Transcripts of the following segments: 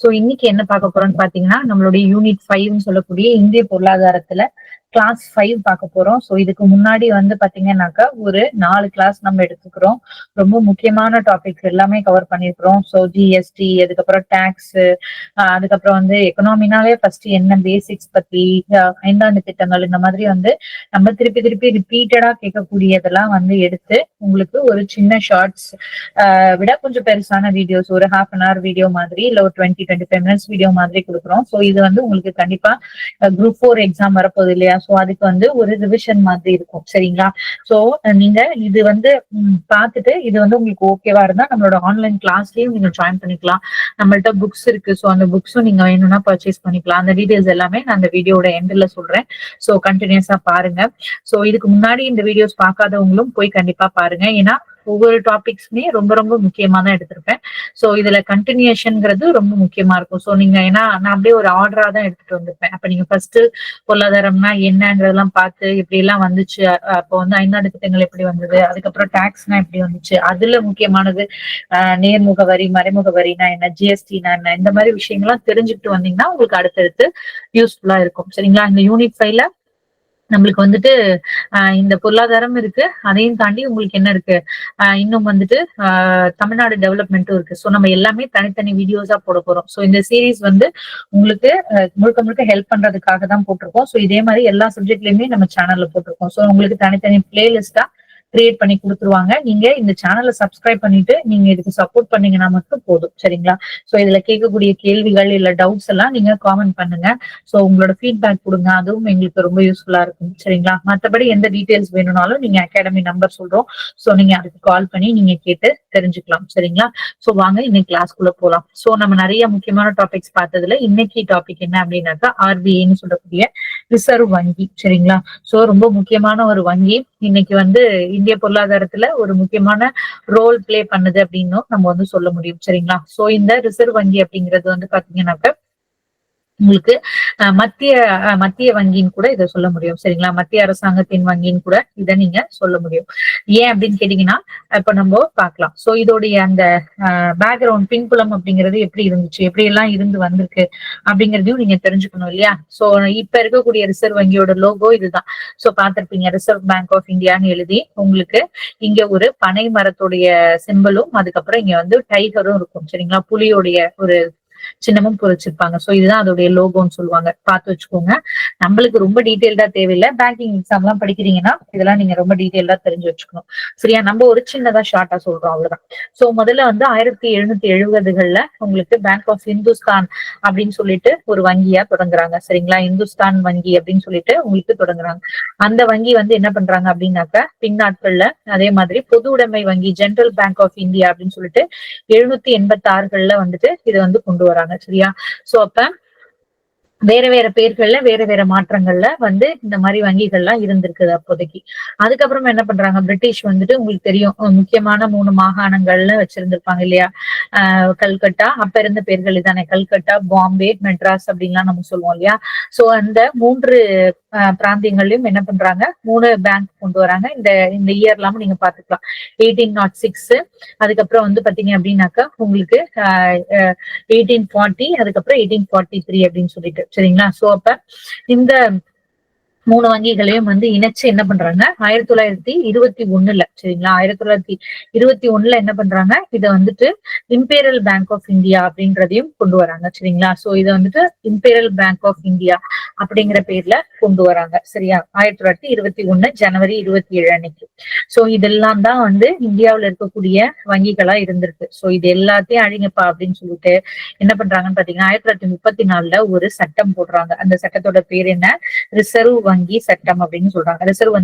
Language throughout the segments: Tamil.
சோ இன்னைக்கு என்ன பார்க்க போறோம்னு பாத்தீங்கன்னா நம்மளுடைய யூனிட் ஃபைவ்னு சொல்லக்கூடிய இந்திய பொருளாதாரத்துல கிளாஸ் ஃபைவ் பார்க்க போறோம். சோ இதுக்கு முன்னாடி வந்து பாத்தீங்கன்னாக்கா ஒரு நாலு கிளாஸ் நம்ம எடுத்துக்கிறோம். ரொம்ப முக்கியமான டாபிக்ஸ் எல்லாமே கவர் பண்ணிருக்கிறோம் சோ ஜிஎஸ்டி அதுக்கப்புறம் டாக்ஸ் அதுக்கப்புறம் வந்து எக்கனாமினாலே ஃபர்ஸ்ட் என்ன பேசிக்ஸ் பத்தி ஐந்தாண்டு திட்டங்கள் இந்த மாதிரி வந்து நம்ம திருப்பி திருப்பி ரிப்பீட்டடா கேட்கக்கூடியதெல்லாம் வந்து எடுத்து உங்களுக்கு ஒரு சின்ன ஷார்ட்ஸ் விட கொஞ்சம் பெருசான வீடியோஸ் ஒரு ஹாஃப் அன் ஹவர் வீடியோ மாதிரி இல்ல ஒரு twenty twenty five minutes video மாதிரி கொடுக்குறோம். ஸோ இது வந்து உங்களுக்கு கண்டிப்பா குரூப் ஃபோர் எக்ஸாம் வரப்போகுது இல்லையா? ஸோ அதுக்கு வந்து ஒரு ரிவிஷன் மாதிரி இருக்கும். சரிங்களா? ஸோ நீங்க இது வந்து பார்த்துட்டு இது வந்து உங்களுக்கு ஓகேவா இருந்தா நம்மளோட ஆன்லைன் கிளாஸ்லயும் நீங்க ஜாயின் பண்ணிக்கலாம். நம்மள்ட்ட புக்ஸ் இருக்கு. ஸோ அந்த புக்ஸும் நீங்க வேணும்னா பர்ச்சேஸ் பண்ணிக்கலாம். அந்த டீடைல்ஸ் எல்லாமே நான் அந்த வீடியோட எண்ட்ல சொல்றேன். ஸோ கண்டினியூஸா பாருங்க. ஸோ இதுக்கு முன்னாடி இந்த வீடியோஸ் பார்க்காதவங்களும் போய் கண்டிப்பா பாருங்க. ஏன்னா ஒவ்வொரு டாபிக்ஸ்மே ரொம்ப ரொம்ப முக்கியமா தான் எடுத்திருப்பேன். சோ இதுல கண்டினியூஷன்ங்கிறது ரொம்ப முக்கியமா இருக்கும். சோ நீங்க ஏன்னா நான் அப்படியே ஒரு ஆர்டரா தான் எடுத்துட்டு வந்திருப்பேன். அப்ப நீங்க ஃபர்ஸ்ட் பொருளாதாரம்னா என்னங்கிறதெல்லாம் பார்த்து இப்படி எல்லாம் வந்துச்சு அப்போ வந்து ஐந்தாண்டு திட்டங்கள் எப்படி வந்தது? அதுக்கப்புறம் டாக்ஸ்னா எப்படி வந்துச்சு? அதுல முக்கியமானது நேர்முக வரி மறைமுக வரினா என்ன? ஜிஎஸ்டினா என்ன? இந்த மாதிரி விஷயங்கள்லாம் தெரிஞ்சுக்கிட்டு வந்தீங்கன்னா உங்களுக்கு அடுத்தடுத்து யூஸ்ஃபுல்லா இருக்கும். சரிங்களா? இந்த யூனிட் ஃபைவ்ல நம்மளுக்கு வந்துட்டு இந்த பொருளாதாரம் இருக்கு. அதையும் தாண்டி உங்களுக்கு என்ன இருக்கு? இன்னும் வந்துட்டு தமிழ்நாடு டெவலப்மெண்ட்டும் இருக்கு. ஸோ நம்ம எல்லாமே தனித்தனி வீடியோஸா போட போறோம். ஸோ இந்த சீரீஸ் வந்து உங்களுக்கு முழுக்க முழுக்க ஹெல்ப் பண்றதுக்காக தான் போட்டிருக்கோம். ஸோ இதே மாதிரி எல்லா சப்ஜெக்ட்லயுமே நம்ம சேனல்ல போட்டிருக்கோம். ஸோ உங்களுக்கு தனித்தனி பிளேலிஸ்டா கிரியேட் பண்ணி கொடுத்துருவாங்க. நீங்க இந்த சேனலை சப்ஸ்கிரைப் பண்ணிட்டு நீங்க இதுக்கு சப்போர்ட் பண்ணீங்கன்னா மட்டும் போதும். சரிங்களா? சோ இதுல கேட்கக்கூடிய கேள்விகள் இல்ல டவுட்ஸ் எல்லாம் நீங்க காமெண்ட் பண்ணுங்க. சோ உங்களோட ஃபீட்பேக் கொடுங்க. அதுவும் எங்களுக்கு ரொம்ப யூஸ்ஃபுல்லா இருக்கும். சரிங்களா? மற்றபடி எந்த டீடைல்ஸ் வேணும்னாலும் நீங்க அகாடமி நம்பர் சொல்றோம். சோ நீங்க அதுக்கு கால் பண்ணி நீங்க கேட்டு தெரிஞ்சுக்கலாம். சரிங்களா? சோ வாங்க இன்னைக்கு கிளாஸ்க்குள்ள போலாம். சோ நம்ம நிறைய முக்கியமான டாபிக்ஸ் பார்த்ததுல இன்னைக்கு டாபிக் என்ன அப்படின்னாக்கா ஆர்பிஐன்னு சொல்லக்கூடிய ரிசர்வ் வங்கி. சரிங்களா? சோ ரொம்ப முக்கியமான ஒரு வங்கி. இன்னைக்கு வந்து இந்திய பொருளாதாரத்துல ஒரு முக்கியமான ரோல் பிளே பண்ணுது அப்படின்னும் நம்ம வந்து சொல்ல முடியும். சரிங்களா? சோ இந்த ரிசர்வ் வங்கி அப்படிங்கிறது வந்து பாத்தீங்கன்னாக்க உங்களுக்கு மத்திய மத்திய வங்கின்னு கூட இதை சொல்ல முடியும். சரிங்களா? மத்திய அரசாங்கத்தின் வங்கின்னு கூட இதை நீங்க சொல்ல முடியும். ஏன் அப்படின்னு கேட்டீங்கன்னா இப்ப நம்ம பார்க்கலாம். சோ இதோடைய அந்த பேக்ரவுண்ட் பின்புலம் அப்படிங்கிறது எப்படி இருந்துச்சு? எப்படி எல்லாம் இருந்து வந்திருக்கு? அப்படிங்கறதையும் நீங்க தெரிஞ்சுக்கணும் இல்லையா? சோ இப்ப இருக்கக்கூடிய ரிசர்வ் வங்கியோட லோகோ இதுதான். சோ பாத்திருப்பீங்க ரிசர்வ் பேங்க் ஆஃப் இந்தியான்னு எழுதி உங்களுக்கு இங்க ஒரு பனை மரத்துடைய சிம்பலும் அதுக்கப்புறம் இங்க வந்து டைகரும் இருக்கும். சரிங்களா? புலியோடைய ஒரு சின்னமும் பொறிச்சிருப்பாங்க. சோ இதுதான் அதோடைய லோகோன்னு சொல்லுவாங்க. பார்த்து வச்சுக்கோங்க. நம்மளுக்கு ரொம்ப டீட்டெயில்டா தேவையில்லை. பேங்கிங் எக்ஸாம் எல்லாம் படிக்கிறீங்கன்னா இதெல்லாம் நீங்க ரொம்ப டீட்டெயில்டா தெரிஞ்சு வச்சுக்கணும். சரியா? நம்ம ஒரு சின்னதா ஷார்ட்டா சொல்றோம் அவ்வளவுதான். சோ முதல்ல வந்து ஆயிரத்தி எழுநூத்தி எழுபதுகள்ல உங்களுக்கு பேங்க் ஆஃப் இந்துஸ்தான் அப்படின்னு சொல்லிட்டு ஒரு வங்கியா தொடங்குறாங்க. சரிங்களா? இந்துஸ்தான் வங்கி அப்படின்னு சொல்லிட்டு உங்களுக்கு தொடங்குறாங்க. அந்த வங்கி வந்து என்ன பண்றாங்க அப்படின்னாக்க பின்னாட்கள்ல அதே மாதிரி பொது உடைமை வங்கி ஜென்ரல் பேங்க் ஆஃப் இந்தியா அப்படின்னு சொல்லிட்டு எழுநூத்தி எண்பத்தி ஆறுகள்ல வந்துட்டு இதை வந்து கொண்டு வராங்க சரியா? சோ அப்ப வேற வேற பேர்கள்ல வேற வேற மாற்றங்கள்ல வந்து இந்த மாதிரி வங்கிகள்லாம் இருந்திருக்குது அப்போதைக்கு. அதுக்கப்புறம் என்ன பண்றாங்க? பிரிட்டிஷ் வந்துட்டு உங்களுக்கு தெரியும் முக்கியமான மூணு மாகாணங்கள்ல வச்சிருந்திருப்பாங்க இல்லையா? ஆஹ் கல்கட்டா அப்ப இருந்த பேர்கள் இதானே? கல்கட்டா பாம்பே மெட்ராஸ் அப்படின்லாம் நம்ம சொல்லுவோம் இல்லையா? சோ அந்த மூன்று பிராந்தியங்கள்லயும் என்ன பண்றாங்க? மூணு பேங்க் கொண்டு வராங்க. இந்த இந்த இயர் எல்லாமே நீங்க பாத்துக்கலாம் எயிட்டீன் நாட் சிக்ஸ் அதுக்கப்புறம் வந்து பாத்தீங்க அப்படின்னாக்கா உங்களுக்கு எயிட்டீன் ஃபார்ட்டி அதுக்கப்புறம் எயிட்டீன் ஃபார்ட்டி த்ரீ அப்படின்னு சொல்லிட்டு. சரிங்களா? சோ அப்ப இந்த மூணு வங்கிகளையும் வந்து இணைச்சு என்ன பண்றாங்க? ஆயிரத்தி தொள்ளாயிரத்தி இருபத்தி ஒண்ணுல சரிங்களா? ஆயிரத்தி தொள்ளாயிரத்தி இருபத்தி ஒண்ணுல என்ன பண்றாங்க? இதை வந்துட்டு இம்பீரியல் பேங்க் ஆஃப் இந்தியா அப்படின்றதையும் கொண்டு வராங்க சரிங்களா? சோ இதை வந்துட்டு இம்பீரியல் பேங்க் ஆஃப் இந்தியா அப்படிங்கிற பேர்ல கொண்டு வராங்க சரியா? ஆயிரத்தி தொள்ளாயிரத்தி இருபத்தி ஒண்ணு ஜனவரி இருபத்தி ஏழு அன்னைக்கு. சோ இதெல்லாம் தான் வந்து இந்தியாவுல இருக்கக்கூடிய வங்கிகளா இருந்திருக்கு. சோ இது எல்லாத்தையும் அழிங்கப்பா அப்படின்னு சொல்லிட்டு என்ன பண்றாங்கன்னு பாத்தீங்கன்னா ஆயிரத்தி தொள்ளாயிரத்தி முப்பத்தி நாலுல ஒரு சட்டம் போடுறாங்க. அந்த சட்டத்தோட பேர் என்ன? ரிசர்வ் வங்கி வங்கி சட்டம் அப்படின்னு சொல்றாங்க. ரிசர்வ்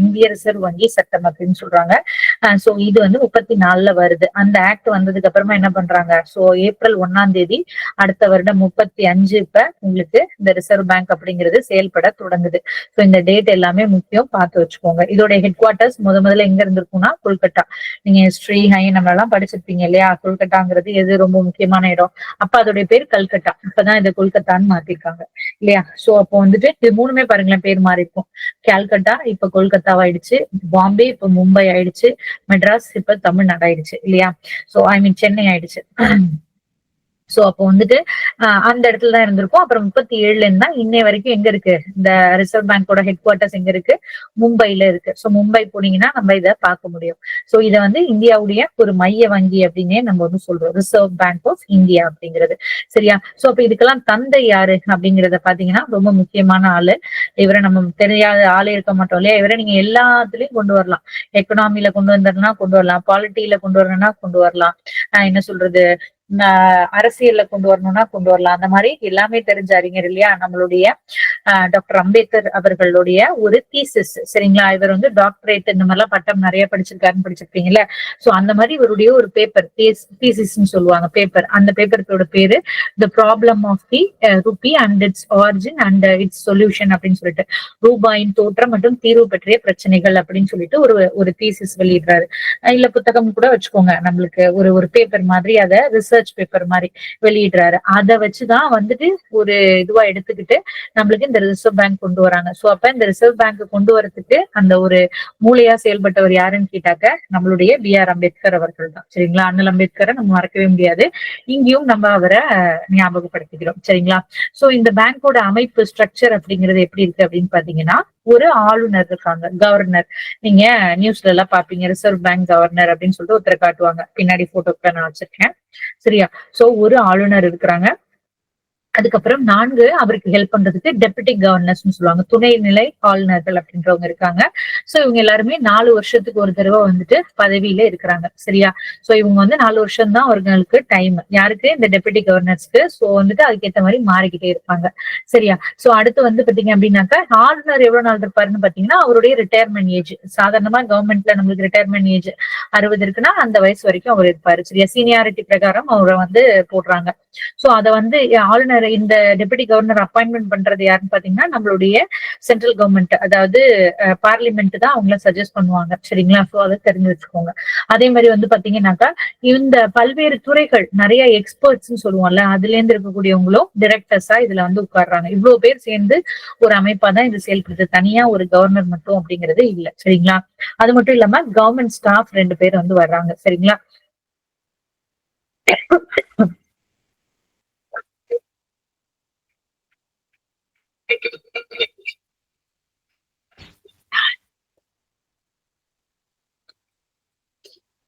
இந்திய ரிசர்வ் வங்கி சட்டம் அப்படின்னு சொல்றாங்க. சோ இது வந்து முப்பத்தி நாலுல வருது. அந்த ஆக்ட் வந்ததுக்கு அப்புறமா என்ன பண்றாங்க? சோ ஏப்ரல் ஒன்னாம் தேதி அடுத்த வருடம் முப்பத்தி அஞ்சு இப்ப உங்களுக்கு இந்த ரிசர்வ் பேங்க் அப்படிங்கிறது செயல்பட தொடங்குது. சோ இந்த டேட் எல்லாமே முக்கியம் பார்த்து வச்சுக்கோங்க. இதோட ஹெட் குவார்ட்டர்ஸ் முத முதல்ல எங்க இருந்திருக்கும்னா கொல்கட்டா. நீங்க ஸ்ரீ ஹை நம்ம எல்லாம் படிச்சிருப்பீங்க இல்லையா? கொல்கட்டாங்கிறது எது ரொம்ப முக்கியமான இடம்? அப்ப அதோடைய பேர் கல்கட்டா. இப்பதான் இது கொல்கத்தான்னு மாத்திருக்காங்க. இல்லையா? சோ அப்போ வந்துட்டு இது மூணுமே பாருங்களேன் பேர் மாறி இருக்கும் கேல்கட்டா இப்ப கொல்கத்தாவாயிடுச்சு. பாம்பே இப்ப மும்பை ஆயிடுச்சு. மெட்ராஸ் இப்ப தமிழ்நாடு ஆயிடுச்சு இல்லையா? சோ ஐ மீன் சென்னை ஆயிடுச்சு. சோ அப்போ வந்துட்டு அந்த இடத்துல தான் இருந்திருக்கும். அப்புறம் முப்பத்தி ஏழுல இருந்தா இன்னை வரைக்கும் எங்க இருக்கு? இந்த ரிசர்வ் பேங்கோட ஹெட் குவார்ட்டர்ஸ் எங்க இருக்கு? மும்பைல இருக்கு. சோ மும்பை போனீங்கன்னா நம்ம இதை பார்க்க முடியும். சோ இதை வந்து இந்தியாவுடைய ஒரு மைய வங்கி அப்படின்னே நம்ம வந்து சொல்றோம். ரிசர்வ் பேங்க் ஆஃப் இந்தியா அப்படிங்கிறது. சரியா? சோ அப்ப இதுக்கெல்லாம் தந்தை யாரு அப்படிங்கறத பாத்தீங்கன்னா ரொம்ப முக்கியமான ஆளு. இவரை நம்ம தெரியாத ஆளே இருக்க மாட்டோம் இல்லையா? இவரை நீங்க எல்லாத்துலயும் கொண்டு வரலாம். எக்கனாமில கொண்டு வந்தோம்னா கொண்டு வரலாம். பாலிட்டியில கொண்டு வரணும்னா கொண்டு வரலாம். ஆஹ் என்ன சொல்றது? அரசியல்ல கொண்டு வரணும்னா கொண்டு வரலாம். அந்த மாதிரி எல்லாமே தெரிஞ்ச அறிஞர் இல்லையா? நம்மளுடைய டாக்டர் அம்பேத்கர் அவர்களுடைய ஒரு தீசிஸ். சரிங்களா? இவர் வந்து டாக்டரேட் இந்த மாதிரிலாம் பட்டம் நிறைய படிச்சிருக்காருன்னு படிச்சிருப்பீங்கல்ல. சோ அந்த மாதிரி இவருடைய ஒரு பேப்பர் தீசிஸ்ன்னு சொல்லுவாங்க பேப்பர் அந்த பேப்பரோட பேரு the problem of the rupee and its origin and its solution அப்படின்னு சொல்லிட்டு. ரூபாயின் தோற்றம் மற்றும் தீர்வு பற்றிய பிரச்சனைகள் அப்படின்னு சொல்லிட்டு ஒரு ஒரு தீசிஸ் வெளியிடுறாரு. இல்ல புத்தகம் கூட வச்சுக்கோங்க. நம்மளுக்கு ஒரு ஒரு பேப்பர் மாதிரி அதை ரிசர்ச் பேப்பர் மாதிரி வெளியிடுறாரு. அதை வச்சுதான் வந்துட்டு ஒரு இதுவா எடுத்துக்கிட்டு நம்மளுக்கு இந்த ரிசர்வ் பேங்க் கொண்டு வராங்க. சோ அப்ப இந்த ரிசர்வ் பேங்க் கொண்டு வரதுக்கு அந்த ஒரு மூளையா செயல்பட்டவர் யாருன்னு கேட்டாக்க நம்மளுடைய பி ஆர் அம்பேத்கர் அவர்கள் தான். சரிங்களா? அண்ணல் அம்பேத்கரை நம்ம மறக்கவே முடியாது. இங்கேயும் நம்ம அவரை ஞாபகப்படுத்திக்கிறோம். சரிங்களா? சோ இந்த பேங்கோட அமைப்பு ஸ்ட்ரக்சர் அப்படிங்கிறது எப்படி இருக்கு அப்படின்னு பாத்தீங்கன்னா ஒரு ஆளுநர் இருக்காங்க. கவர்னர் நீங்க நியூஸ்ல எல்லாம் பாப்பீங்க ரிசர்வ் பேங்க் கவர்னர் அப்படின்னு சொல்லிட்டு ஒருத்தர் காட்டுவாங்க. பின்னாடி போட்டோக்கு நான் வச்சிருக்கேன். சரியா? சோ ஒரு ஆளுநர் இருக்கிறாங்க. அதுக்கப்புறம் நான்கு அவருக்கு ஹெல்ப் பண்றதுக்கு டெபுட்டி கவர்னர்ஸ்னு சொல்லுவாங்க. துணைநிலை ஆளுநர்கள் அப்படின்றவங்க இருக்காங்க. சோ இவங்க எல்லாருமே நாலு வருஷத்துக்கு ஒரு தடவை வந்துட்டு பதவியில இருக்கிறாங்க. சரியா? சோ இவங்க வந்து நாலு வருஷம் தான் அவர்களுக்கு டைம் யாருக்கு? இந்த டெபுட்டி கவர்னர்ஸ்க்கு சோ வந்துட்டு அதுக்கேத்த மாதிரி மாறிக்கிட்டே இருப்பாங்க. சரியா? சோ அடுத்து வந்து பாத்தீங்க அப்படின்னாக்கா ஆளுநர் எவ்வளவு நாள் இருப்பாருன்னு பாத்தீங்கன்னா அவருடைய ரிட்டையர்மெண்ட் ஏஜ் சாதாரணமா கவர்மெண்ட்ல நம்மளுக்கு ரிட்டையர்மெண்ட் ஏஜ் அறுபது இருக்குன்னா அந்த வயசு வரைக்கும் அவர் இருப்பாரு. சரியா? சீனியாரிட்டி பிரகாரம் அவரை வந்து போடுறாங்க. சோ அதை வந்து ஆளுநர் இந்த டெபுட்டி கவர்னர் அப்பாயின்மெண்ட் பண்றது யாருன்னு பாத்தீங்கன்னா நம்மளுடைய சென்ட்ரல் கவர்மெண்ட் அதாவது பார்லிமெண்ட் தான் அவங்கள சஜஸ்ட் பண்ணுவாங்க. சரிங்களா? சோ அதை தெரிஞ்சு வச்சுக்கோங்க. அதே மாதிரி வந்து பாத்தீங்கன்னாக்கா இந்த பல்வேறு துறைகள் நிறைய எக்ஸ்பர்ட்ஸ் சொல்லுவோம்ல அதுல இருந்து இருக்கக்கூடியவங்களும் டிரெக்டர்ஸா இதுல வந்து உட்கார்றாங்க. இவ்வளவு பேர் சேர்ந்து ஒரு அமைப்பா தான் இது செயல்படுது. தனியா ஒரு கவர்னர் மட்டும் அப்படிங்கிறது இல்ல. சரிங்களா? அது மட்டும் இல்லாம கவர்மெண்ட் ஸ்டாஃப் ரெண்டு பேர் வந்து வர்றாங்க. சரிங்களா?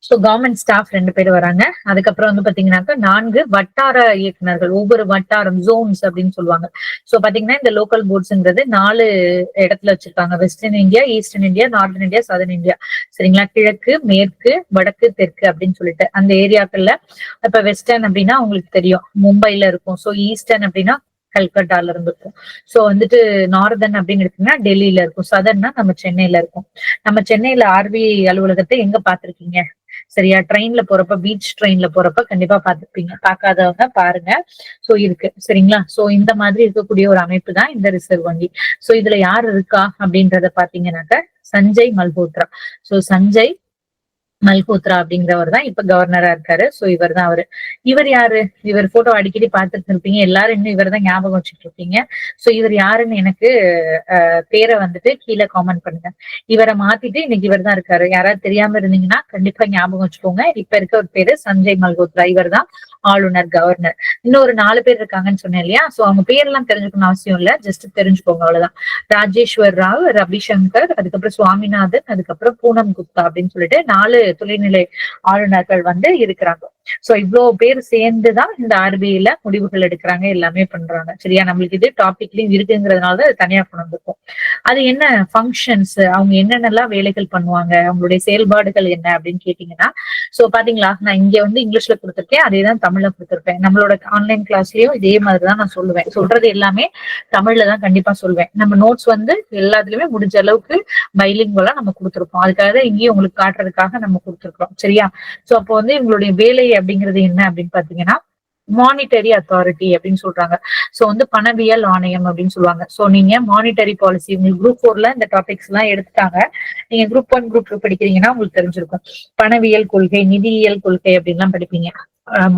சோ கவர்மெண்ட் ஸ்டாஃப் ரெண்டு பேர் வராங்க. அதுக்கப்புறம் வந்து பாத்தீங்கன்னாக்கா நான்கு வட்டார இயக்குனர்கள் ஒவ்வொரு வட்டாரம் ஜோன்ஸ் அப்படின்னு சொல்லுவாங்க. சோ பாத்தீங்கன்னா இந்த லோக்கல் போர்ட்ஸ்ங்கிறது நாலு இடத்துல வச்சிருக்காங்க. Western India eastern India northern India southern India சரிங்களா? கிழக்கு மேற்கு வடக்கு தெற்கு அப்படின்னு சொல்லிட்டு அந்த ஏரியாக்கள்ல இப்ப வெஸ்டர்ன் அப்படின்னா உங்களுக்கு தெரியும். மும்பைல இருக்கும். சோ ஈஸ்டர்ன் அப்படின்னா கல்கட்டால இருந்து இருக்கும் சோ வந்துட்டு நார்தன் அப்படின்னு எடுத்தீங்கன்னா டெல்லியில இருக்கும். சதர்னா நம்ம சென்னையில இருக்கும். நம்ம சென்னையில ஆர்வி அலுவலகத்தை எங்க பாத்திருக்கீங்க சரியா? ட்ரெயின்ல போறப்ப பீச் ட்ரெயின்ல போறப்ப கண்டிப்பா பாத்துருப்பீங்க பார்க்காதவங்க பாருங்க. சோ இருக்கு. சரிங்களா? சோ இந்த மாதிரி இருக்கக்கூடிய ஒரு அமைப்பு தான் இந்த ரிசர்வ் வங்கி. சோ இதுல யார் இருக்கா அப்படின்றத பாத்தீங்கன்னாக்க சஞ்சய் மல்ஹோத்ரா. சோ சஞ்சய் மல்ஹோத்ரா அப்படிங்கிறவர் தான் இப்ப கவர்னரா இருக்காரு. சோ இவர் தான் அவரு. இவர் யாரு? இவர் போட்டோ அடிக்கடி பார்த்துட்டு இருப்பீங்க எல்லாரும் இன்னும் இவர் தான் ஞாபகம் வச்சுட்டு இருப்பீங்க சோ இவர் யாருன்னு எனக்கு அஹ், பேரை வந்துட்டு கீழே காமெண்ட் பண்ணுங்க. இவரை மாத்திட்டு இன்னைக்கு இவர் தான் இருக்காரு. யாராவது தெரியாம இருந்தீங்கன்னா கண்டிப்பா ஞாபகம் வச்சுக்கோங்க. இப்ப இருக்க ஒரு பேரு சஞ்சய் மல்ஹோத்ரா. இவர் தான் ஆளுநர் கவர்னர். இன்னும் ஒரு நாலு பேர் இருக்காங்கன்னு சொன்னேன் இல்லையா? சோ அவங்க பேர்லாம் தெரிஞ்சுக்கணும் அவசியம் இல்ல. ஜஸ்ட் தெரிஞ்சுக்கோங்க அவ்வளவுதான். ராஜேஸ்வர் ராவ் ரவிசங்கர் அதுக்கப்புறம் சுவாமிநாதன் அதுக்கப்புறம் பூனம் குப்தா அப்படின்னு சொல்லிட்டு நாலு துணைநிலை ஆளுநர்கள் வந்து இருக்கிறாங்க. சோ இவ்வளவு பேர் சேர்ந்துதான் இந்த ஆர்பிஐல முடிவுகள் எடுக்கிறாங்க எல்லாமே பண்றாங்க. சரியா? நம்மளுக்கு இது டாபிக்லயும் இருக்குங்கிறதுனால தான் அது தனியா கொண்டு வந்திருக்கும். அது என்ன? ஃபங்க்ஷன்ஸ் அவங்க என்னென்னலாம் வேலைகள் பண்ணுவாங்க? அவங்களுடைய செயல்பாடுகள் என்ன அப்படின்னு கேட்டீங்கன்னா சோ பாத்தீங்களா? நான் இங்க வந்து இங்கிலீஷ்ல கொடுத்திருக்கேன். அதே தான் தமிழ்ல கொடுத்துருப்பேன். நம்மளோட ஆன்லைன் கிளாஸ்லயும் இதே மாதிரிதான் நான் சொல்லுவேன். சொல்றது எல்லாமே தமிழ்ல தான் கண்டிப்பா சொல்வேன். நம்ம நோட்ஸ் வந்து எல்லாத்துலயுமே முடிஞ்ச அளவுக்கு பைலிங்குவலா நம்ம கொடுத்துருப்போம். அதுக்காக தான் இங்கேயும் உங்களுக்கு காட்டுறதுக்காக நம்ம கொடுத்துருக்கோம் சரியா? சோ அப்போ வந்து இவங்களுடைய வேலை அப்படிங்கிறது என்ன அப்படின்னு பாத்தீங்கன்னா மானிட்டரி அத்தாரிட்டி அப்படின்னு சொல்றாங்க. சோ வந்து பணவியல் ஆணையம் அப்படின்னு சொல்லுவாங்க. சோ நீங்க மானிட்டரி பாலிசி உங்களுக்கு குரூப் ஃபோர்ல இந்த டாபிக்ஸ் எல்லாம் எடுத்துட்டாங்க. நீங்க குரூப் ஒன் குரூப் டூ படிக்கிறீங்கன்னா உங்களுக்கு தெரிஞ்சிருக்கும். பணவியல் கொள்கை நிதியியல் கொள்கை அப்படின்லாம் படிப்பீங்க.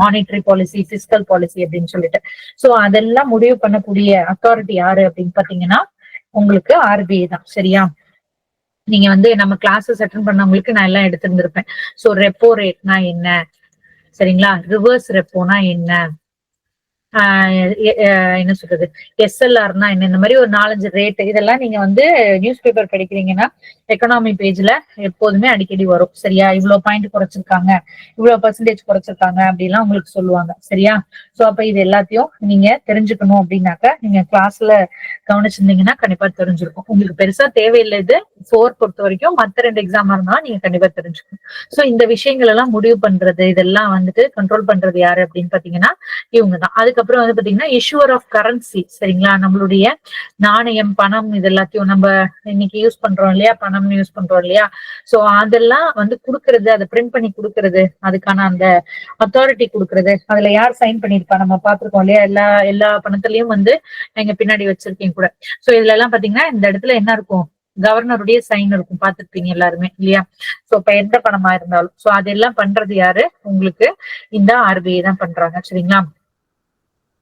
மானிட்டரி பாலிசி பிசிக்கல் பாலிசி அப்படின்னு சொல்லிட்டு. சோ அதெல்லாம் முடிவு பண்ணக்கூடிய அத்தாரிட்டி யாரு அப்படின்னு பாத்தீங்கன்னா உங்களுக்கு ஆர்பிஐ தான். சரியா? நீங்க வந்து நம்ம கிளாஸஸ் அட்டன் பண்ணவங்களுக்கு நான் எல்லாம் எடுத்திருந்திருப்பேன். சோ ரெப்போ ரேட்னா என்ன? சரிங்களா? ரிவர்ஸ் ரெப்போனா என்ன? என்ன சொல்றது? எஸ்எல்ஆர்னா என்ன? இந்த மாதிரி ஒரு நாலஞ்சு ரேட் இதெல்லாம் நீங்க வந்து நியூஸ் பேப்பர் படிக்கிறீங்கன்னா எக்கனாமி பேஜ்ல எப்போதுமே அடிக்கடி வரும். சரியா? இவ்வளவு பாயிண்ட் குறைச்சிருக்காங்க. இவ்வளவு பர்சன்டேஜ் குறைச்சிருக்காங்க அப்படிலாம் உங்களுக்கு சொல்லுவாங்க. சரியா? சோ அப்ப இது எல்லாத்தையும் நீங்க தெரிஞ்சுக்கணும் அப்படின்னாக்க நீங்க கிளாஸ்ல கவனிச்சிருந்தீங்கன்னா கண்டிப்பா தெரிஞ்சிருக்கும். உங்களுக்கு பெருசா தேவையில்லை இது. ஃபோர் பொறுத்த வரைக்கும் மத்த ரெண்டு எக்ஸாம் இருந்தாலும் நீங்க கண்டிப்பா தெரிஞ்சுக்கணும். சோ இந்த விஷயங்கள் எல்லாம் முடிவு பண்றது இதெல்லாம் வந்துட்டு கண்ட்ரோல் பண்றது யாரு அப்படின்னு பாத்தீங்கன்னா இவங்க தான். அதுக்கப்புறம் வந்து பாத்தீங்கன்னா இஷ்யூர் ஆஃப் கரன்சி சரிங்களா? நம்மளுடைய நாணயம் பணம் இது எல்லாத்தையும் நம்ம இன்னைக்கு யூஸ் பண்றோம் இல்லையா? பணம்னு யூஸ் பண்றோம் இல்லையா? சோ அதெல்லாம் வந்து கொடுக்கறது அதை பிரிண்ட் பண்ணி கொடுக்கறது அதுக்கான அந்த அத்தாரிட்டி கொடுக்கறது. அதுல யார் சைன் பண்ணிருப்பா நம்ம பாத்திருக்கோம் இல்லையா? எல்லா எல்லா பணத்திலயும் வந்து எங்க பின்னாடி வச்சிருக்கீங்க கூட. சோ இதுல எல்லாம் பாத்தீங்கன்னா இந்த இடத்துல என்ன இருக்கும்? கவர்னருடைய சைன் இருக்கும். பாத்துருப்பீங்க எல்லாருமே இல்லையா? சோ இப்ப எந்த பணமா இருந்தாலும். சோ அதெல்லாம் பண்றது யாரு? உங்களுக்கு இந்த ஆர்பிஐ தான் பண்றாங்க சரிங்களா?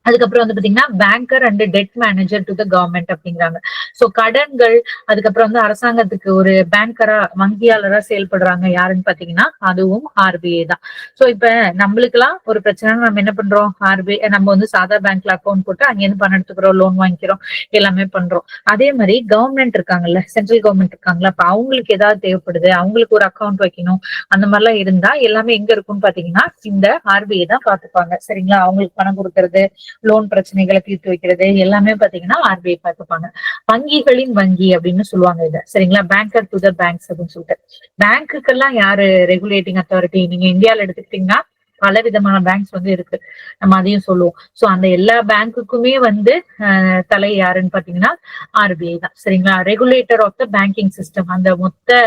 அதுக்கப்புறம் வந்து பாத்தீங்கன்னா banker and debt manager to the government அப்படிங்கிறாங்க. சோ கடன்கள் அதுக்கப்புறம் வந்து அரசாங்கத்துக்கு ஒரு பேங்கரா வங்கியாளரா செயல்படுறாங்க யாருன்னு பாத்தீங்கன்னா அதுவும் ஆர்பிஐ தான். சோ இப்ப நம்மளுக்கெல்லாம் ஒரு பிரச்சனை நம்ம என்ன பண்றோம்? ஆர்பிஐ நம்ம வந்து சாதா பேங்க்ல அக்கௌண்ட் போட்டு அங்கேருந்து பணம் எடுத்துக்கிறோம் லோன் வாங்கிக்கிறோம் எல்லாமே பண்றோம். அதே மாதிரி கவர்மெண்ட் இருக்காங்கல்ல சென்ட்ரல் கவர்மெண்ட் இருக்காங்கல்ல அப்ப அவங்களுக்கு ஏதாவது தேவைப்படுது அவங்களுக்கு ஒரு அக்கௌண்ட் வைக்கணும் அந்த மாதிரிலாம் இருந்தா எல்லாமே எங்க இருக்கும்னு பாத்தீங்கன்னா இந்த ஆர்பிஐ தான் பாத்துப்பாங்க. சரிங்களா? அவங்களுக்கு பணம் கொடுக்கறது லோன் பிரச்சனைகளை தீர்த்து வைக்கிறது எல்லாமே பாத்தீங்கன்னா ஆர்பிஐ பார்த்துப்பாங்க. வங்கிகளின் வங்கி அப்படின்னு சொல்லுவாங்க இத. சரிங்களா? பேங்கர் டு த பேங்க்ஸ் அப்படின்னு சொல்லிட்டு. பேங்க்குக்கெல்லாம் யாரு ரெகுலேட்டிங் அத்தாரிட்டி நீங்க இந்தியாவில எடுத்துக்கிட்டீங்கன்னா பல விதமான பேங்க்ஸ் வந்து இருக்கு. நம்ம அதையும் சொல்லுவோம். சோ அந்த எல்லா பேங்க்குக்குமே வந்து தலை யாருன்னு பாத்தீங்கன்னா ஆர்பிஐ தான். சரிங்களா? Regulator of the banking system அந்த மொத்த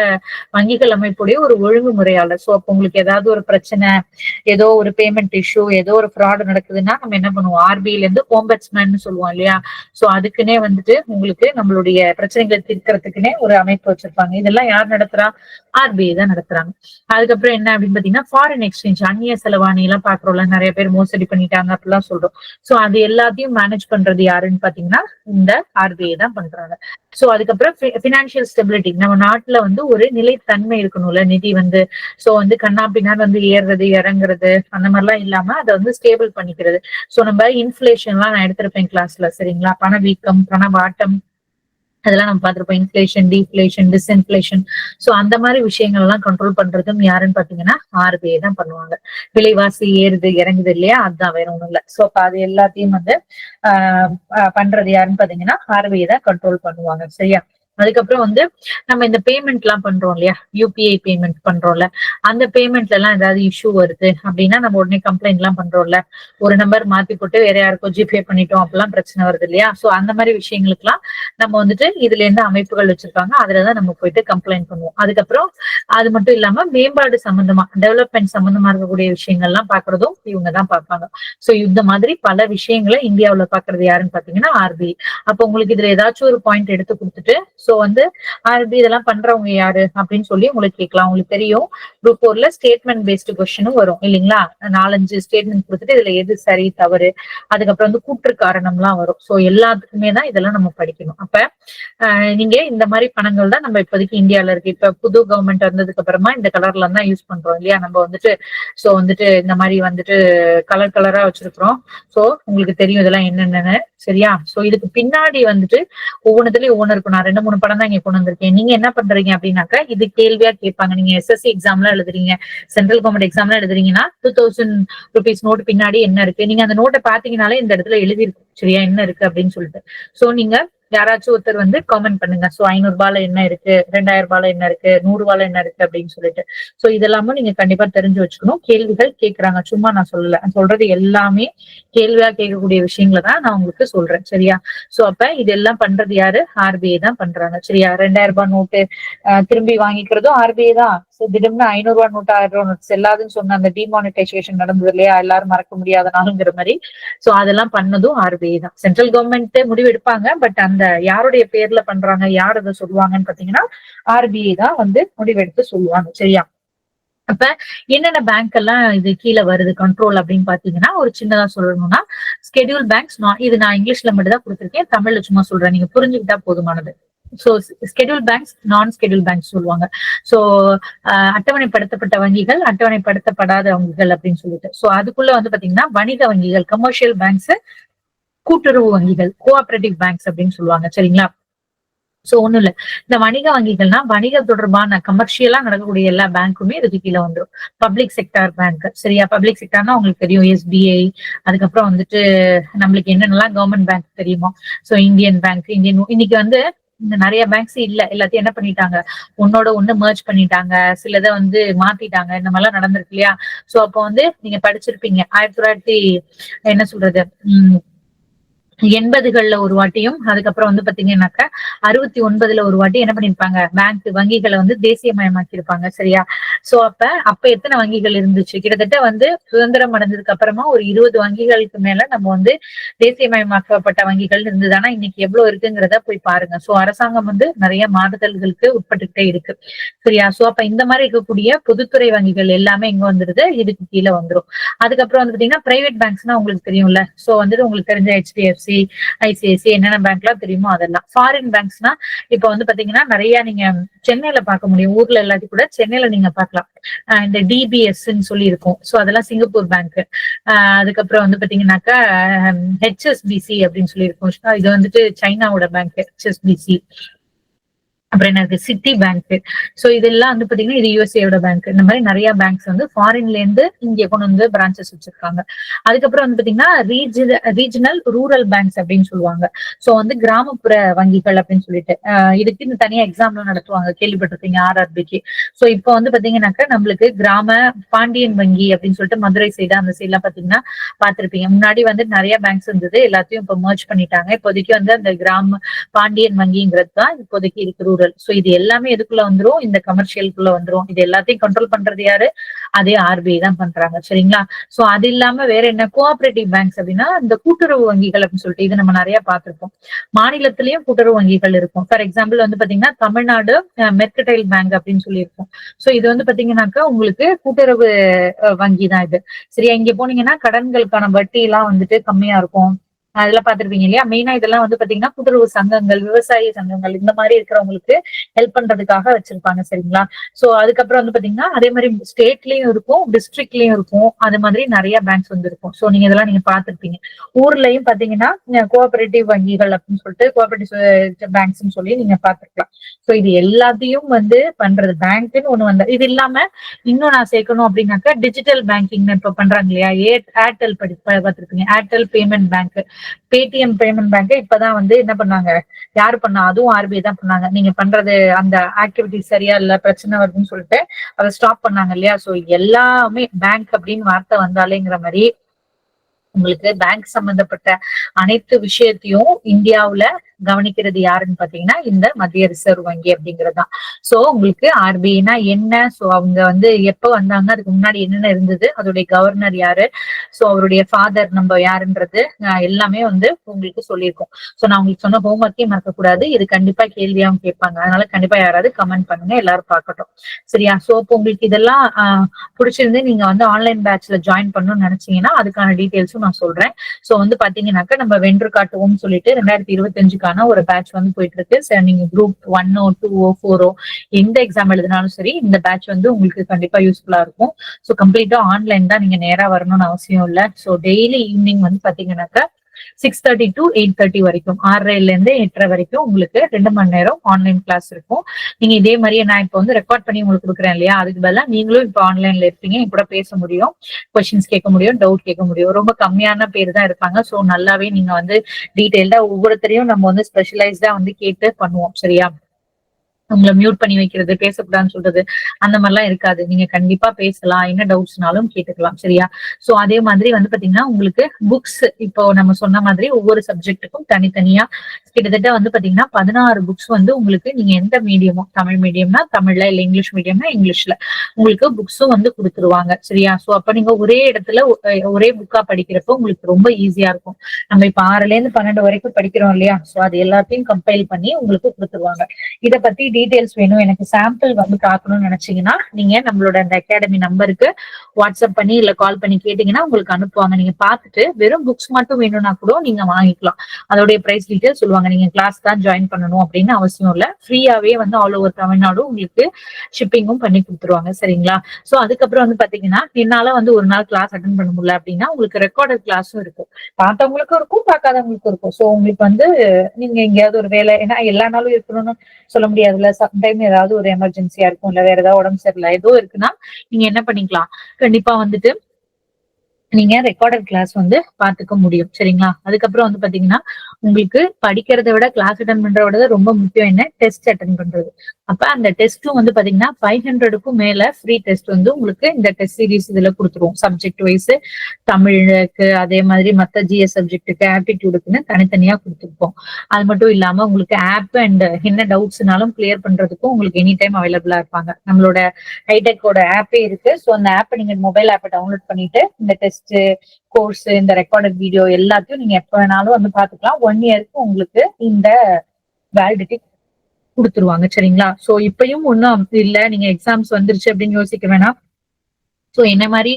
வங்கிகள் அமைப்புடைய ஒரு ஒழுங்குமுறையாளர். சோ அப்போ உங்களுக்கு ஏதாவது ஒரு பிரச்சனை ஏதோ ஒரு பேமெண்ட் இஷ்யூ ஏதோ ஒரு ஃப்ராட் நடக்குதுன்னா நம்ம என்ன பண்ணுவோம்? ஆர்பிஐல இருந்து ஓம்பட்ஸ்மேன் சொல்லுவோம் இல்லையா? சோ அதுக்குன்னே வந்துட்டு உங்களுக்கு நம்மளுடைய பிரச்சனைகளை தீர்க்கறதுக்குன்னே ஒரு அமைப்பு வச்சிருப்பாங்க. இதெல்லாம் யார் நடத்துறா? ஆர்பிஐ தான் நடத்துறாங்க. அதுக்கப்புறம் என்ன அப்படின்னு பாத்தீங்கன்னா ஃபாரின் எக்ஸ்சேஞ்ச் அந்நிய செலவாணி எல்லாம் பாக்குறோம்ல நிறைய பேர் மோசடி பண்ணிட்டாங்க அப்படிலாம் சொல்றோம். சோ அது எல்லாத்தையும் மேனேஜ் பண்றது யாருன்னு பாத்தீங்கன்னா இந்த ஆர்பிஐ தான் பண்றாங்க. சோ அதுக்கப்புறம் பினான்சியல் ஸ்டெபிலிட்டி நம்ம நாட்டுல வந்து ஒரு நிலைத்தன்மை இருக்கணும்ல நிதி வந்து. சோ வந்து கண்ணா பின்னாடி வந்து ஏறுறது இறங்குறது அந்த மாதிரிலாம் இல்லாம அதை வந்து ஸ்டேபிள் பண்ணிக்கிறது. சோ நம்ம இன்ஃபிளேஷன்லாம் நான் எடுத்திருப்பேன் கிளாஸ்ல சரிங்களா? பணவீக்கம் பணவாட்டம் அதெல்லாம் நம்ம பார்த்துருப்போம். இன்ஃபிளேஷன் டீஃபிளேஷன் டிஸ்இன்ஃபிளேஷன் சோ அந்த மாதிரி விஷயங்கள் எல்லாம் கண்ட்ரோல் பண்றதும் யாருன்னு பாத்தீங்கன்னா ஆர்பிஐ தான் பண்ணுவாங்க. விலைவாசி ஏறுது இறங்குது இல்லையா? அதுதான் வேற ஒன்றும் இல்லை. சோ அப்போ அது எல்லாத்தையும் வந்து ஆஹ் பண்றது யாருன்னு பாத்தீங்கன்னா ஆர்பிஐ தான் கண்ட்ரோல் பண்ணுவாங்க. சரியா? அதுக்கப்புறம் வந்து நம்ம இந்த பேமெண்ட் எல்லாம் பண்றோம் இல்லையா? யூபிஐ பேமெண்ட் பண்றோம்ல. அந்த பேமெண்ட்ல எல்லாம் ஏதாவது இஷ்யூ வருது அப்படின்னா நம்ம உடனே கம்ப்ளைண்ட் எல்லாம் பண்றோம்ல. ஒரு நம்பர் மாத்தி போட்டு வேற யாருக்கோ ஜிபே பண்ணிட்டோம் அப்பெல்லாம் பிரச்சனை வருது இல்லையா? சோ அந்த மாதிரி விஷயங்களுக்குலாம் நம்ம வந்துட்டு இதுல இருந்து அமைப்புகள் வச்சிருக்காங்க அதுலதான் நம்ம போயிட்டு கம்ப்ளைண்ட் பண்ணுவோம். அதுக்கப்புறம் அது மட்டும் இல்லாம மேம்பாடு சம்பந்தமா டெவலப்மெண்ட் சம்பந்தமா இருக்கக்கூடிய விஷயங்கள்லாம் பாக்குறதும் இவங்க தான் பார்ப்பாங்க. சோ இந்த மாதிரி பல விஷயங்களை இந்தியாவுல பாக்குறது யாருன்னு பாத்தீங்கன்னா ஆர்பிஐ அப்ப உங்களுக்கு இதுல ஏதாச்சும் ஒரு பாயிண்ட் எடுத்து கொடுத்துட்டு சோ வந்து ஆர்பி இதெல்லாம் பண்றவங்க யாரு? அப்படின்னு சொல்லி உங்களுக்கு கேட்கலாம். உங்களுக்கு தெரியும். குரூப் ஃபோர்ல ஸ்டேட்மெண்ட் பேஸ்டு கொஸ்டினும் வரும் இல்லைங்களா? நாலஞ்சு ஸ்டேட்மெண்ட் கொடுத்துட்டு இதுல எது சரி தவறு அதுக்கப்புறம் வந்து கூற்று காரணம்லாம் வரும். சோ எல்லாத்துக்குமே தான் இதெல்லாம் நம்ம படிக்கணும். அப்ப நீங்க இந்த மாதிரி பணங்கள் தான் நம்ம இப்போதைக்கு இந்தியால இருக்கு. இப்ப புது கவர்மெண்ட் வந்ததுக்கு அப்புறமா இந்த கலர்ல தான் யூஸ் பண்றோம் இல்லையா? நம்ம வந்துட்டு சோ வந்துட்டு இந்த மாதிரி வந்துட்டு கலர் கலரா வச்சிருக்கிறோம். சோ உங்களுக்கு தெரியும் இதெல்லாம் என்னென்னு சரியா? சோ இதுக்கு பின்னாடி வந்துட்டு ஒவ்வொன்றுலயும் ஒவ்வொன்று இருக்கும். நான் ரெண்டு மூணு படம் தான் இங்க கொண்டு வந்திருக்கேன். நீங்க என்ன பண்றீங்க அப்படின்னாக்கா இது கேள்வியா கேட்பாங்க. நீங்க எஸ்எஸ்சி எக்ஸாம்லாம் எழுதுறீங்க. சென்ட்ரல் கவர்மெண்ட் எக்ஸாம்லாம் எழுதுறீங்கன்னா டூ தௌசண்ட் ருபீஸ் நோட் பின்னாடி என்ன இருக்கு? நீங்க அந்த நோட்டை பாத்தீங்கனாலே இந்த இடத்துல எழுதிருக்கும் சரியா? என்ன இருக்கு அப்படின்னு சொல்லிட்டு. சோ நீங்க யாராச்சும் ஒருத்தர் வந்து காமெண்ட் பண்ணுங்க. சோ ஐநூறு ரூபாயில என்ன இருக்கு? ரெண்டாயிரம் ரூபாயில என்ன இருக்கு? நூறு ரூபாயில என்ன இருக்கு? அப்படின்னு சொல்லிட்டு. சோ இதெல்லாமும் நீங்க கண்டிப்பா தெரிஞ்சு வச்சுக்கணும். கேள்விகள் கேட்கறாங்க சும்மா நான் சொல்லல. சொல்றது எல்லாமே கேள்வியா கேட்கக்கூடிய விஷயங்களை தான் நான் உங்களுக்கு சொல்றேன். சரியா? சோ அப்ப இதெல்லாம் பண்றது யாரு? ஆர்பிஐ தான் பண்றாங்க. சரியா? ரெண்டாயிரம் ரூபாய் நோட்டு திரும்பி வாங்கிக்கிறதும் ஆர்பிஐ தான். ஸோ திடீர்னு ஐநூறு ரூபாய் நோட்டு ஆயிரம் ரூபாய் நோட்டு செல்லாதுன்னு சொன்ன அந்த டிமானிட்டைசேஷன் நடந்தது இல்லையா எல்லாரும் மறக்க முடியாத நாளுங்கிற மாதிரி. சோ அதெல்லாம் பண்ணதும் ஆர்பிஐ தான். சென்ட்ரல் கவர்மெண்ட் முடிவு எடுப்பாங்க. பட் அந்த யாருடைய பேர்ல பண்றாங்க யார் அதை சொல்லுவாங்கன்னு பாத்தீங்கன்னா ஆர்பிஐ தான் வந்து முடிவெடுத்து சொல்லுவாங்க. சரியா? அப்ப என்னென்ன பேங்க் எல்லாம் இது கீழே வருது கண்ட்ரோல் அப்படின்னு பாத்தீங்கன்னா ஒரு சின்னதா சொல்லணும்னா ஸ்கெடியூல் பேங்க்ஸ் இது நான் இங்கிலீஷ்ல மட்டும் தான் கொடுத்துருக்கேன். தமிழ்ல சும்மா சொல்றேன். நீங்க புரிஞ்சுக்கிட்டா போதுமானது. ஸோ ஸ்கெடியூல் பேங்க்ஸ் நான் ஸ்கெடியூல் பேங்க்ஸ் சொல்லுவாங்க ஸோ அட்டவணைப்படுத்தப்பட்ட வங்கிகள் அட்டவணைப்படுத்தப்படாத வங்கிகள் அப்படின்னு சொல்லிட்டு. ஸோ அதுக்குள்ள வந்து பாத்தீங்கன்னா வணிக வங்கிகள் கமர்ஷியல் பேங்க்ஸ் கூட்டுறவு வங்கிகள் கோஆபரேட்டிவ் பேங்க்ஸ் அப்படின்னு சொல்லுவாங்க. சரிங்களா? சோ ஒண்ணும் இல்ல. இந்த வணிக வங்கிகள்னா வணிக தொடர்பான கமர்ஷியலா நடக்கக்கூடிய எல்லா பேங்க்குமே இதுக்கு கீழே வந்துடும் பப்ளிக் செக்டார் பேங்க் சரியா? பப்ளிக் செக்டார்னா உங்களுக்கு தெரியும் எஸ்பிஐ அதுக்கப்புறம் வந்துட்டு நம்மளுக்கு என்னென்னலாம் கவர்மெண்ட் பேங்க் தெரியுமோ? சோ இந்தியன் பேங்க் இந்தியன் இன்னைக்கு வந்து நிறைய பேங்க்ஸ் இல்ல எல்லாத்தையும் என்ன பண்ணிட்டாங்க? ஒன்னோட ஒண்ணு மர்ஜ் பண்ணிட்டாங்க. சிலதை வந்து மாத்திட்டாங்க. இந்த மாதிரிலாம் நடந்திருக்கு இல்லையா? சோ அப்போ வந்து நீங்க படிச்சிருப்பீங்க. ஆயிரத்தி தொள்ளாயிரத்தி என்ன சொல்றது? உம் எண்பதுகள்ல ஒரு வாட்டியும் அதுக்கப்புறம் வந்து பாத்தீங்கன்னாக்கா அறுபத்தி ஒன்பதுல ஒரு வாட்டி என்ன பண்ணிருப்பாங்க? பேங்க் வங்கிகளை வந்து தேசியமயமாக்கி இருப்பாங்க சரியா? சோ அப்ப அப்ப எத்தனை வங்கிகள் இருந்துச்சு? கிட்டத்தட்ட வந்து சுதந்திரம் அடைஞ்சதுக்கு அப்புறமா ஒரு இருபது வங்கிகளுக்கு மேல நம்ம வந்து தேசியமயமாக்கப்பட்ட வங்கிகள் இருந்தது. ஆனா இன்னைக்கு எவ்வளவு இருக்குங்கிறத போய் பாருங்க. சோ அரசாங்கம் வந்து நிறைய மாறுதல்களுக்கு உட்பட்டுக்கிட்டே இருக்கு சரியா? சோ அப்ப இந்த மாதிரி இருக்கக்கூடிய பொதுத்துறை வங்கிகள் எல்லாமே இங்க வந்துருது இதுக்கு கீழே வந்துடும் அதுக்கப்புறம் வந்து பாத்தீங்கன்னா பிரைவேட் பேங்க்ஸ்னா உங்களுக்கு தெரியும்ல. சோ வந்துட்டு உங்களுக்கு தெரிஞ்ச ஹெச்டிஎஃப்சி ஐசிஐசி என்னென்ன பேங்க் எல்லாம் தெரியுமோ அதெல்லாம். ஃபாரின் பேங்க்ஸ்னா இப்ப வந்து பாத்தீங்கன்னா நிறைய நீங்க சென்னையில பார்க்க முடியும். ஊர்ல எல்லாத்தையும் கூட சென்னையில நீங்க பார்க்கலாம். இந்த டிபிஎஸ்ன்னு சொல்லி இருக்கும். சோ அதெல்லாம் சிங்கப்பூர் பேங்க் அதுக்கப்புறம் வந்து பாத்தீங்கன்னாக்கா ஹெச்எஸ்பிசி அப்படின்னு சொல்லி இருக்கும். இது வந்துட்டு சைனாவோட பேங்க் ஹெச்எஸ்பிசி அப்புறம் என்ன சிட்டி பேங்க் ஸோ இதெல்லாம் வந்து பாத்தீங்கன்னா இது யூஎஸ்ஏயோட பேங்க் இந்த மாதிரி நிறைய பேங்க்ஸ் வந்து ஃபாரின்ல இருந்து இங்கே கொண்டு வந்து பிரான்ச்சஸ் வச்சிருக்காங்க. அதுக்கப்புறம் வந்து பாத்தீங்கன்னா ரீஜன ரீஜனல் ரூரல் பேங்க்ஸ் அப்படின்னு சொல்லுவாங்க. ஸோ வந்து கிராமப்புற வங்கிகள் அப்படின்னு சொல்லிட்டு இதுக்கு இந்த தனியா எக்ஸாம்லாம் நடத்துவாங்க. கேள்விப்பட்டிருப்பீங்க ஆர்ஆர்பிக்கு ஸோ இப்போ வந்து பாத்தீங்கன்னாக்கா நம்மளுக்கு கிராம பாண்டியன் வங்கி அப்படின்னு சொல்லிட்டு மதுரை சைடு அந்த சைட்லாம் பாத்தீங்கன்னா பார்த்திருப்பீங்க முன்னாடி வந்து நிறைய பேங்க்ஸ் இருந்தது. எல்லாத்தையும் இப்போ மர்ச் பண்ணிட்டாங்க. இப்போதைக்கு வந்து அந்த கிராம பாண்டியன் வங்கிங்கிறது தான் இப்போதைக்கு இருக்கு ரூரல் சோ இது எல்லாமே எதுக்குள்ள வந்துரும்? இந்த கமர்ஷியலுக்குள்ள வந்துரும். இது எல்லாத்தையும் கண்ட்ரோல் பண்றது யாரு? அதே ஆர்பிஐ தான் பண்றாங்க. சரிங்களா? சோ அது இல்லாம வேற என்ன? கோஆபரேட்டிவ் பேங்க்ஸ் அப்படின்னா இந்த கூட்டுறவு வங்கிகள் அப்படின்னு சொல்லிட்டு இது நம்ம நிறைய பார்த்திருப்போம். மாநிலத்திலயும் கூட்டுறவு வங்கிகள் இருக்கும். ஃபார் எக்ஸாம்பிள் வந்து பாத்தீங்கன்னா தமிழ்நாடு மெர்கடைல் பேங்க் அப்படின்னு சொல்லி இருக்கும் சோ இது வந்து பாத்தீங்கன்னாக்கா உங்களுக்கு கூட்டுறவு வங்கி தான் இது. சரியா? இங்க போனீங்கன்னா கடன்களுக்கான வட்டி எல்லாம் வந்துட்டு கம்மியா இருக்கும். அதெல்லாம் பாத்திருப்பீங்க இல்லையா? மெயினா இதெல்லாம் வந்து பாத்தீங்கன்னா கூட்டுறவு சங்கங்கள் விவசாய சங்கங்கள் இந்த மாதிரி இருக்கிறவங்களுக்கு ஹெல்ப் பண்றதுக்காக வச்சிருப்பாங்க சரிங்களா? சோ அதுக்கப்புறம் வந்து பாத்தீங்கன்னா அதே மாதிரி ஸ்டேட்லயும் இருக்கும் டிஸ்ட்ரிக்ட்லயும் இருக்கும். அது மாதிரி நிறைய பேங்க்ஸ் வந்து இருக்கும். சோ நீங்க இதெல்லாம் நீங்க பாத்திருப்பீங்க ஊர்லயும் பாத்தீங்கன்னா கோஆபரேட்டிவ் வங்கிகள் அப்படின்னு சொல்லிட்டு கோஆபரேட்டிவ் பேங்க்ஸ் சொல்லி நீங்க பாத்துருக்கலாம் சோ இது எல்லாத்தையும் வந்து பண்றது. பேங்க்னு ஒண்ணு வந்தா இது இல்லாம இன்னும் நான் சேர்க்கணும் அப்படின்னாக்கா டிஜிட்டல் பேங்கிங் இப்ப பண்றாங்க இல்லையா? ஏ- ஏர்டெல் படி பார்த்துருப்பீங்க. Airtel payment bank Paytm payment bank இப்பதான் வந்து என்ன பண்ணாங்க? யாரு பண்ணா? அதுவும் ஆர்பிஐ தான் பண்ணாங்க. நீங்க பண்றது அந்த ஆக்டிவிட்டி சரியா இல்ல பிரச்சனை வருதுன்னு சொல்லிட்டு அதை ஸ்டாப் பண்ணாங்க இல்லையா? சோ எல்லாமே பேங்க் அப்படின்னு வார்த்தை வந்தாலேங்கிற மாதிரி உங்களுக்கு பேங்க் சம்பந்தப்பட்ட அனைத்து விஷயத்தையும் இந்தியாவுல கவனிக்கிறது யாருன்னு பாத்தீங்கன்னா இந்த மத்திய ரிசர்வ் வங்கி அப்படிங்கிறது தான் சோ உங்களுக்கு ஆர்பிஐனா என்ன? சோ அவங்க வந்து எப்ப வந்தாங்க? அதுக்கு முன்னாடி என்னென்ன இருந்தது? அதோடைய கவர்னர் யாரு? சோ அவருடைய ஃபாதர் நம்ம யாருன்றது எல்லாமே வந்து உங்களுக்கு சொல்லியிருக்கோம். சோ நான் உங்களுக்கு சொன்ன ஹோம்ஒர்க்கே மறக்க கூடாது இது கண்டிப்பா கேள்வியாவும் கேட்பாங்க. அதனால கண்டிப்பா யாராவது கமெண்ட் பண்ணுங்க. எல்லாரும் பார்க்கட்டும். சரியா? சோ இப்போ உங்களுக்கு இதெல்லாம் பிடிச்சிருந்து நீங்க வந்து ஆன்லைன் பேட்ச்ல ஜாயின் பண்ணணும்னு நினைச்சீங்கன்னா அதுக்கான டீடைல்ஸும் நான் சொல்றேன். சோ வந்து பாத்தீங்கன்னாக்கா நம்ம வென்று காட்டுவோம்னு சொல்லிட்டு ரெண்டாயிரத்தி இருபத்தஞ்சுக்கான ஒரு பேட்ச் வந்து போயிட்டு இருக்கு சரி நீங்க குரூப் ஒன்னோ டூவோ ஃபோரோ எந்த எக்ஸாம் எழுதினாலும் சரி இந்த பேட்ச் வந்து உங்களுக்கு கண்டிப்பா யூஸ்ஃபுல்லா இருக்கும். ஸோ கம்ப்ளீட்டா ஆன்லைன் தான் நீங்க நேரா வரணும்னு அவசியம் இல்லை. ஸோ டெய்லி ஈவினிங் வந்து பாத்தீங்கன்னாக்கா six thirty to eight thirty வரைக்கும் ஆறரைல இருந்து எட்டரை வரைக்கும் உங்களுக்கு ரெண்டு மணி நேரம் ஆன்லைன் கிளாஸ் இருக்கும். நீங்க இதே மாதிரியே நான் இப்போ வந்து ரெக்கார்ட் பண்ணி உங்களுக்கு கொடுக்குறேன் இல்லையா? அதுக்கு பதிலாக நீங்களும் இப்போ ஆன்லைன்ல இருப்பீங்க என் கூட பேச முடியும் கொஸ்டின்ஸ் கேட்க முடியும் டவுட் கேட்க முடியும். ரொம்ப கம்மியான பேர் தான் இருப்பாங்க. ஸோ நல்லாவே நீங்க வந்து டீட்டெயில்டா ஒவ்வொருத்தரையும் நம்ம வந்து ஸ்பெஷலைஸ்டா வந்து கேட்டு பண்ணுவோம் சரியா? உங்களை மியூட் பண்ணி வைக்கிறது பேசக்கூடாதுன்னு சொல்றது அந்த மாதிரிலாம் இருக்காது. நீங்க கண்டிப்பா பேசலாம். என்ன டவுட்ஸ்னாலும் கேட்டுக்கலாம் சரியா? சோ அதே மாதிரி வந்து பாத்தீங்கன்னா உங்களுக்கு புக்ஸ் இப்போ நம்ம சொன்ன மாதிரி ஒவ்வொரு சப்ஜெக்ட்டுக்கும் தனித்தனியா கிட்டத்தட்ட வந்து பாத்தீங்கன்னா பதினாறு புக்ஸ் வந்து உங்களுக்கு நீங்க எந்த மீடியமோ தமிழ் மீடியம்னா தமிழ்ல இல்ல இங்கிலீஷ் மீடியம்னா இங்கிலீஷ்ல உங்களுக்கு புக்ஸும் வந்து கொடுத்துருவாங்க சரியா? சோ அப்ப நீங்க ஒரே இடத்துல ஒ- ஒரே புக்கா படிக்கிறப்போ உங்களுக்கு ரொம்ப ஈஸியா இருக்கும். நம்ம இப்ப ஆறுல இருந்து பன்னெண்டு வரைக்கும் படிக்கிறோம் இல்லையா? சோ அது எல்லாத்தையும் கம்பைல் பண்ணி உங்களுக்கு கொடுத்துருவாங்க. இதை பத்தி டீடைல்ஸ் வேணும். எனக்கு சாம்பிள் வந்து பார்க்கணும்னு நினைச்சீங்கன்னா நீங்க நம்மளோட அந்த அகாடமி நம்பருக்கு வாட்ஸ்அப் பண்ணி இல்ல கால் பண்ணி கேட்டீங்கன்னா உங்களுக்கு அனுப்புவாங்க. நீங்க பார்த்துட்டு வெறும் புக்ஸ் மட்டும் வேணும்னா கூட நீங்க வாங்கிக்கலாம். அதோடைய பிரைஸ் டீடைல்ஸ் சொல்லுவாங்க. நீங்க கிளாஸ் தான் ஜாயின் பண்ணணும் அப்படின்னு அவசியம் இல்ல. ஃப்ரீயாவே வந்து ஆல் ஓவர் தமிழ்நாடு உங்களுக்கு ஷிப்பிங்கும் பண்ணி கொடுத்துருவாங்க. சரிங்களா? சோ அதுக்கப்புறம் வந்து பாத்தீங்கன்னா என்னால வந்து ஒரு நாள் கிளாஸ் அட்டன் பண்ண முடியல அப்படின்னா உங்களுக்கு ரெக்கார்டட் கிளாஸும் இருக்கும். பார்த்தவங்களுக்கும் இருக்கும் பார்க்காதவங்களுக்கும் இருக்கும். சோ உங்களுக்கு வந்து நீங்க எங்கேயாவது ஒரு வேலை ஏன்னா எல்லா நாளும் இருக்கணும்னு சொல்ல முடியாதுல்ல. சம்டைம் ஏதாவது ஒரு எமர்ஜென்சியா இருக்கும் இல்ல வேற ஏதாவது உடம்பு சரியில்லை ஏதோ இருக்குன்னா நீங்க என்ன பண்ணிக்கலாம்? கண்டிப்பா வந்துட்டு நீங்க ரெக்கார்டட் கிளாஸ் வந்து பாத்துக்க முடியும் சரிங்களா? அதுக்கப்புறம் வந்து பாத்தீங்கன்னா உங்களுக்கு படிக்கிறத விட கிளாஸ் அட்டன் பண்றத விட ரொம்ப முக்கியம் என்ன? டெஸ்ட் அட்டன் பண்றது. அப்ப அந்த டெஸ்ட்டும் வந்து பாத்தீங்கன்னா ஃபைவ் ஹண்ட்ரடுக்கும் மேல ஃப்ரீ டெஸ்ட் வந்து உங்களுக்கு இந்த டெஸ்ட் சீரிஸ் இதுல கொடுத்துருவோம் சப்ஜெக்ட் வைஸ் தமிழுக்கு அதே மாதிரி மத்த ஜிஎஸ் சப்ஜெக்ட்டுக்கு ஆப்டிடியூடுக்குன்னு தனித்தனியா கொடுத்துருப்போம். அது மட்டும் இல்லாம உங்களுக்கு ஆப் அண்ட் என்ன டவுட்ஸ்னாலும் கிளியர் பண்றதுக்கும் உங்களுக்கு எனி டைம் அவைலபிளா இருப்பாங்க. நம்மளோட ஹைடெக்கோட ஆப்பே இருக்கு. ஸோ அந்த ஆப்பை நீங்க மொபைல் ஆப்பை டவுன்லோட் பண்ணிட்டு இந்த டெஸ்ட் கோர்ஸ் இந்த ரெக்கார்டட் வீடியோ எல்லாத்தையும் நீங்க எப்ப வேணாலும் வந்து பாத்துக்கலாம். ஒன் இயருக்கு உங்களுக்கு இந்த வேலிடிட்டி கொடுத்துருவாங்க சரிங்களா? சோ இப்பயும் ஒன்னும் இல்ல நீங்க எக்ஸாம்ஸ் வந்துருச்சு அப்படின்னு யோசிக்க வேணாம். ஸோ என்ன மாதிரி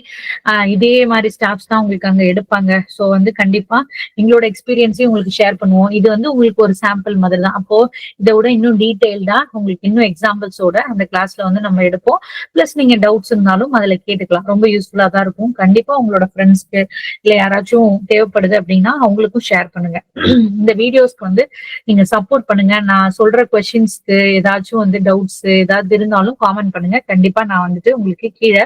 இதே மாதிரி ஸ்டாஃப்ஸ் தான் உங்களுக்கு அங்க எடுப்பாங்க. ஸோ வந்து கண்டிப்பா எங்களோட எக்ஸ்பீரியன்ஸையும் உங்களுக்கு ஷேர் பண்ணுவோம். இது வந்து உங்களுக்கு ஒரு சாம்பிள் மாதிரி தான். அப்போ இதை விட இன்னும் டீட்டெயில்டா உங்களுக்கு இன்னும் எக்ஸாம்பிள்ஸோட அந்த கிளாஸ்ல வந்து நம்ம எடுப்போம். பிளஸ் நீங்க டவுட்ஸ் இருந்தாலும் அதுல கேட்டுக்கலாம். ரொம்ப யூஸ்ஃபுல்லா தான் இருக்கும். கண்டிப்பா உங்களோட ஃப்ரெண்ட்ஸ்க்கு இல்ல யாராச்சும் தேவைப்படுது அப்படின்னா அவங்களுக்கும் ஷேர் பண்ணுங்க. இந்த வீடியோஸ்க்கு வந்து நீங்க சப்போர்ட் பண்ணுங்க. நான் சொல்ற கொஸ்டின்ஸ்க்கு ஏதாச்சும் வந்து டவுட்ஸ் ஏதாவது இருந்தாலும் காமெண்ட் பண்ணுங்க. கண்டிப்பா நான் வந்துட்டு உங்களுக்கு கீழே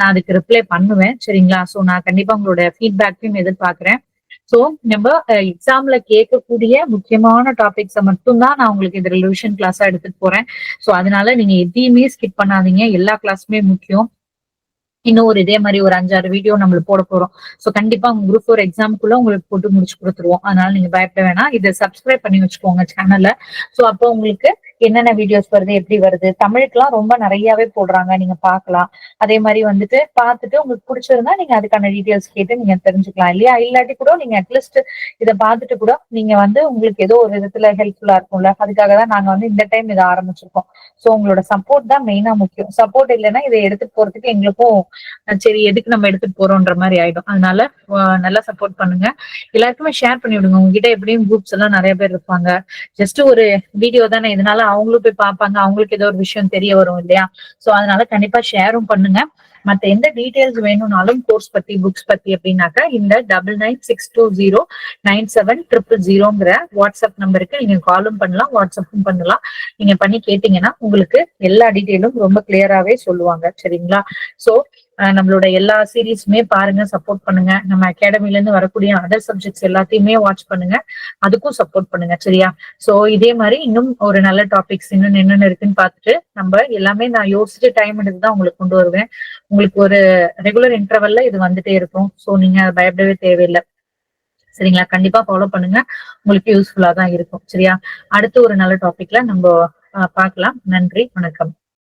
நான் அதுக்கு ரிப்ளை பண்ணுவேன். சரிங்களா? ஸோ நான் கண்டிப்பா உங்களோட ஃபீட்பேக்கையும் எதிர்பார்க்கிறேன். ஸோ நம்ம எக்ஸாம்ல கேட்கக்கூடிய முக்கியமான டாபிக்ஸை மட்டும்தான் நான் உங்களுக்கு இந்த ரிலூஷன் கிளாஸா எடுத்துட்டு போறேன். ஸோ அதனால நீங்க எதையுமே ஸ்கிப் பண்ணாதீங்க. எல்லா கிளாஸுமே முக்கியம். இன்னும் ஒரு இதே மாதிரி ஒரு அஞ்சாறு வீடியோ நம்மளுக்கு போட போறோம். ஸோ கண்டிப்பா உங்க குரூப் ஃபோர் எக்ஸாமுக்குள்ள உங்களுக்கு போட்டு முடிச்சு கொடுத்துருவோம். அதனால நீங்க பயப்பட வேணாம். இதை சப்ஸ்கிரைப் பண்ணி வச்சுக்கோங்க சேனல்ல ஸோ அப்போ உங்களுக்கு என்னென்ன வீடியோஸ் வருது எப்படி வருது தமிழுக்குலாம் ரொம்ப நிறையவே போடுறாங்க நீங்க பாக்கலாம் அதே மாதிரி வந்துட்டு பார்த்துட்டு உங்களுக்கு பிடிச்சிருந்தா நீங்க அதுக்கான டீட்டெயில்ஸ் கேட்டு நீங்க தெரிஞ்சுக்கலாம் இல்லையா? இல்லாட்டி கூட நீங்க அட்லீஸ்ட் இதை பார்த்துட்டு கூட நீங்க வந்து உங்களுக்கு ஏதோ ஒரு விதத்துல ஹெல்ப்ஃபுல்லா இருக்கும்ல. அதுக்காக தான் நாங்க வந்து இந்த டைம் இதை ஆரம்பிச்சிருக்கோம். சோ உங்களோட சப்போர்ட் தான் மெயினா முக்கியம். சப்போர்ட் இல்லைன்னா இதை எடுத்துட்டு போறதுக்கு எங்களுக்கும் சரி எதுக்கு நம்ம எடுத்துட்டு போறோம்ன்ற மாதிரி ஆயிடும். அதனால நல்லா சப்போர்ட் பண்ணுங்க. எல்லாருக்குமே ஷேர் பண்ணி விடுங்க உங்ககிட்ட எப்படியும் குரூப்ஸ் எல்லாம் நிறைய பேர் இருப்பாங்க. ஜஸ்ட் ஒரு வீடியோ தானே. இதனால அவங்களும் போய் பார்ப்பாங்க. அவங்களுக்கு ஏதோ ஒரு விஷயம் தெரிய வரும் இல்லையா? சோ அதனால கண்டிப்பா ஷேரும் பண்ணுங்க. மத்த எந்த டீடைல்ஸ் வேணும்னாலும் கோர்ஸ் பத்தி புக்ஸ் பத்தி அப்படின்னாக்கா இந்த double nine six two zero nine seven triple ஜீரோங்கிற WhatsApp நம்பருக்கு நீங்க காலும் பண்ணலாம் வாட்ஸ்அப்பும் பண்ணலாம். நீங்க பண்ணி கேட்டீங்கன்னா உங்களுக்கு எல்லா டீட்டெயிலும் ரொம்ப கிளியராவே சொல்லுவாங்க. சரிங்களா? சோ நம்மளோட எல்லா சீரீஸுமே பாருங்க சப்போர்ட் பண்ணுங்க. நம்ம அகாடமில இருந்து வரக்கூடிய அதர் சப்ஜெக்ட்ஸ் எல்லாத்தையுமே வாட்ச் பண்ணுங்க. அதுக்கும் சப்போர்ட் பண்ணுங்க. சரியா? சோ இதே மாதிரி இன்னும் ஒரு நல்ல டாபிக்ஸ் இன்னும் என்னென்ன இருக்குன்னு பார்த்துட்டு நம்ம எல்லாமே நான் யோசிச்சு டைம் எடுத்து தான் உங்களுக்கு கொண்டு வருவேன். உங்களுக்கு ஒரு ரெகுலர் இன்டர்வல்ல இது வந்துட்டே இருக்கும். சோ நீங்க பயப்படவே தேவையில்லை. சரிங்களா? கண்டிப்பா ஃபாலோ பண்ணுங்க. உங்களுக்கு யூஸ்ஃபுல்லா தான் இருக்கும். சரியா? அடுத்து ஒரு நல்ல டாபிக்ல நம்ம பார்க்கலாம். நன்றி. வணக்கம்.